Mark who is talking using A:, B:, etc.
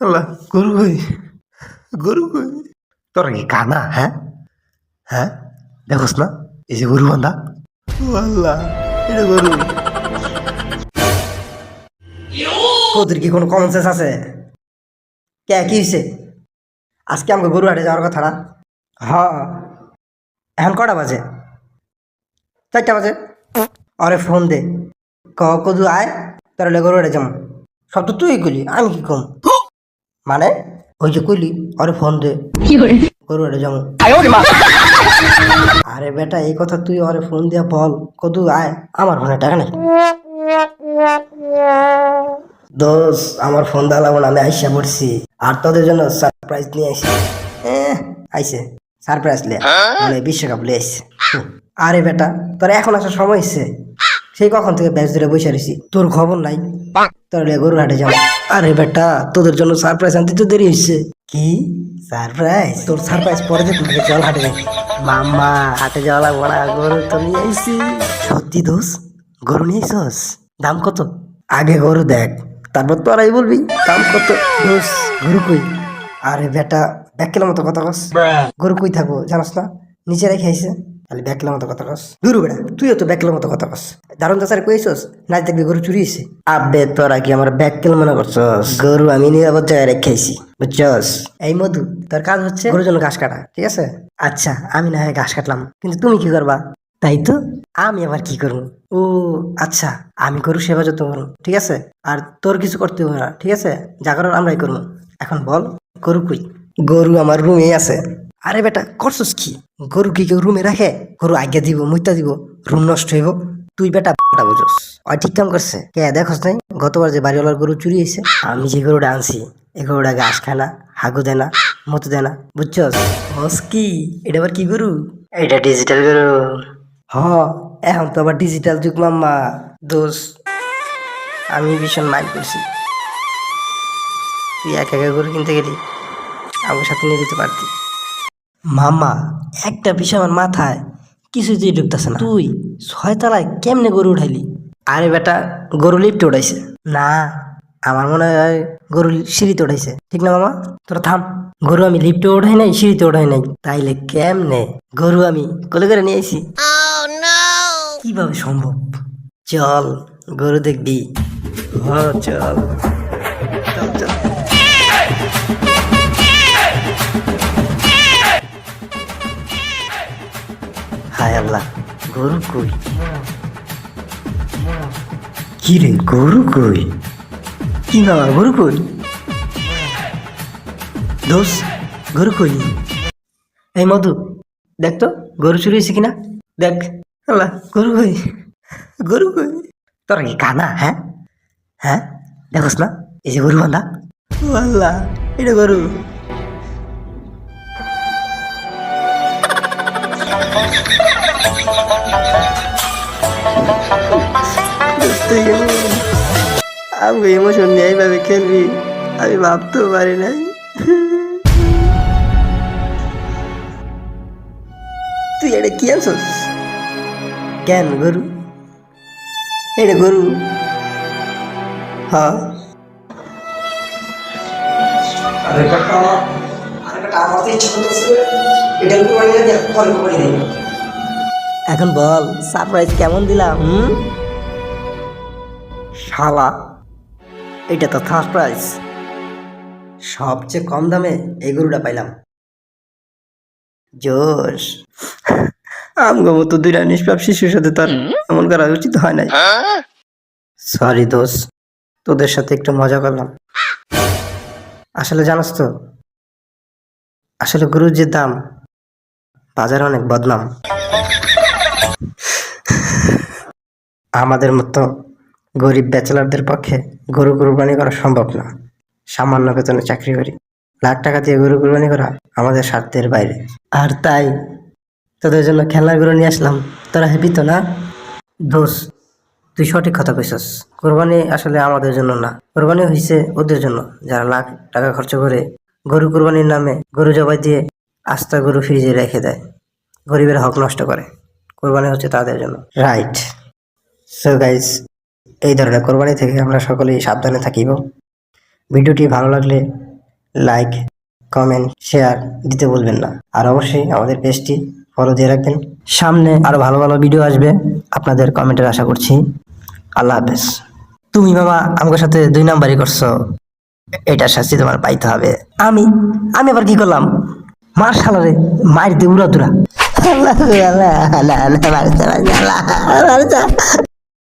A: আল্লাহ, গরু কই? গরু কই? তোর কি কানা হ্যাঁ? হ্যাঁ? দেখোস না, এই যে গরু বান্ধা। আল্লাহ, এটা গরু।
B: কি কোনো কমন সেন্স আছে? কে, কি হয়েছে আজকে আমাকে গরু হাটে যাওয়ার কথা না হ। এখন কটা বাজে? চারটা বাজে। আরে, ফোন দে। ক, কদু আয় তোর হলে গরু হাটে যাম। সব তো তুই কইলি, আমি কি কম? মানে ওই যে কইলি আরে ফোন দে। গরু হাটে যাম আরে বেটা এই কথা তুই আরে ফোন দিয়া বল। কদু আয়। আমার ফোনে টাকা নেই। দোষ আমার ফোন দালাবো না আমি আইসা পড়ছি। আর তোদের জন্য সারপ্রাইজ নিয়ে আসি আইসে। সারপ্রাইজ লে। মানে বিশ্বকাপ আসছে আরে বেটা তোর এখন আসার সময় এসছে সেই কখন থেকে ব্যাচ ধরে বসে রয়েছি। তোর খবর নাই। তোর লিয়ে গরুর হাটে যাব। আরে বেটা তোদের জন্য সারপ্রাইজ আনতে তো দেরি হয়েছে কি? সারপ্রাইজ তোর সারপ্রাইজ পরে যে তুমি চল হাটে যাই মাম্মা হাটে যাওয়া লাগবো না গরু তো নিয়ে আইসি সত্যি দোষ গরু নিয়ে আইসস দাম কত? আগে গরু দেখ তারপর তো তোরাই বলবি। দাম কত? দোষ গরু কই? আরে বেটা ব্যাকেলের মতো কথা কস। গরু কই থাকব জানাস না? নিচে রেখে আইসে তাহলে ব্যাকেলের মতো কথা কস। দূর বেড়া তুইও তো ব্যাকেলের মতো কথা কস। দারুণ চাষারে কইছস নাচ দেখবি গরু চুরি হয়েছে আবে তোরা কি আমার ব্যাকেল মনে করছস? গরু আমি নিরাপদ জায়গায় রেখে আইছি বুঝছস? এই মধু তোর কাজ হচ্ছে গরুর জন্য ঘাস কাটা ঠিক আছে? আচ্ছা আমি না হয় ঘাস কাটলাম কিন্তু তুমি কি করবা? তাই তো? আমি আবার কি করব? ও আচ্ছা আমি গরু সেবা যত্ন করব ঠিক আছে? আর তোর কিছু করতে হবে না ঠিক আছে? যা করার আমরাই করব। এখন বল গরু কই? গরু আমার রুমেই আছে। আরে বেটা করছস কি? গরু কি কেউ রুমে রাখে গরু আজ্ঞা দিব, মুইতা দিব রুম নষ্ট হইব। তুই বেটা বেটা বুঝোস ওই ঠিক কাম করছে কে দেখোস নাই? গতবার যে বাড়িওয়ালার গরু চুরি হয়েছে আমি যে গরুটা আনছি, এই গরুটা ঘাস খায় না হাগু দেয় না মতো দেয় না বুঝছস বস কি? এটা আবার কি গরু এটা ডিজিটাল গরু হ, এখন তো আবার ডিজিটাল যুগ, মাম্মা। দোষ, আমি ভীষণ মাইন্ড করছি। তুই একা একা গরু কিনতে গেলি আমার সাথে নিয়ে দিতে পারতি। মামা একটা বিষয় আমার মাথায় কিছুতেই ঢুকতেছে না। তুই? ছয়তলায় কেমনে গরু উঠাইলি? আরে বেটা গরু লিফটে উঠাইছে। না আমার মনে হয় গরু সিঁড়িতে উঠাইছে। ঠিক না মামা তোরা থাম। গরু আমি লিফটে উঠাই নাই সিঁড়িতে উঠাই নাই। তাইলে কেমনে গরু আমি কোলে করে নিয়ে আইছি? কীভাবে সম্ভব? চল গরু দেখবি। হ্যাঁ চল। চল চল। হায় আল্লাহ, গরু কই? কি রে গরু কই? কি বাবা, গরু কই? দোষ গরু কই? এই মধু, দেখ তো, গরু চুরি হয়েছে কিনা? দেখ, আল্লাহ, গরু কই? গরু কই? তোরা কি কানা হ্যাঁ? হ্যাঁ? দেখোস না, এই যে গরু বান্ধা। আল্লাহ, এটা গরু। আমি ইমোশন নিয়ে এইভাবে খেলবি? আমি ভাবতেও পারি নাই। তুই এটা কি আনছস? কেন গরু? এটা গরু? হ্যাঁ। এখন বল সারপ্রাইজ কেমন দিলাম হুম? শালা। এটা তো থার্ড প্রাইস সবচেয়ে কম দামে এই গরুটা পাইলাম। জোশ। আমগো মতো দুইটা নিষ্পাপ শিশুর সাথে তার এমন করা উচিত হয় নাই। সরি দোষ তোদের সাথে একটু মজা করলাম। আসলে জানোস তো আসলে গরুর যে দাম বাজারে অনেক বদনাম। আমাদের মতো গরিব ব্যাচেলারদের পক্ষে গরু কুরবানি করা সম্ভব না। সামান্য বেতনে চাকরি করি। লাখ টাকা দিয়ে গরু কুরবানি করা আমাদের স্বার্থের বাইরে। আর তাই তোদের জন্য খেলনার গরু নিয়ে আসলাম। তোরা হ্যাপি তো না? দোষ তুই সঠিক কথা কইছস। কোরবানি আসলে আমাদের জন্য না। কোরবানি হয়েছে ওদের জন্য। যারা লাখ টাকা খরচ করে গরু কোরবানির নামে গরু জবাই দিয়ে আস্তা গরু ফ্রিজে রেখে দেয়, গরিবের হক নষ্ট করে। কোরবানি হচ্ছে তাদের জন্য। রাইট। সো গাইজ এই ধরনের কোরবানি থেকে আমরা সকলেই সাবধানে থাকিব ভিডিওটি ভালো লাগলে লাইক কমেন্ট শেয়ার দিতে ভুলবেন না আর অবশ্যই আমাদের পেজটি ফলো দিয়ে রাখবেন সামনে আরও ভালো ভালো ভিডিও আসবে আপনাদের কমেন্টের আশা করছি আল্লাহ হাফেজ তুমি মামা আমার সাথে দুই নাম্বারই করছ এটা শাস্তি তোমার পাইতে হবে আমি আমি আবার কি করলাম মার শালারে মার দিয়ে উড়া দুরা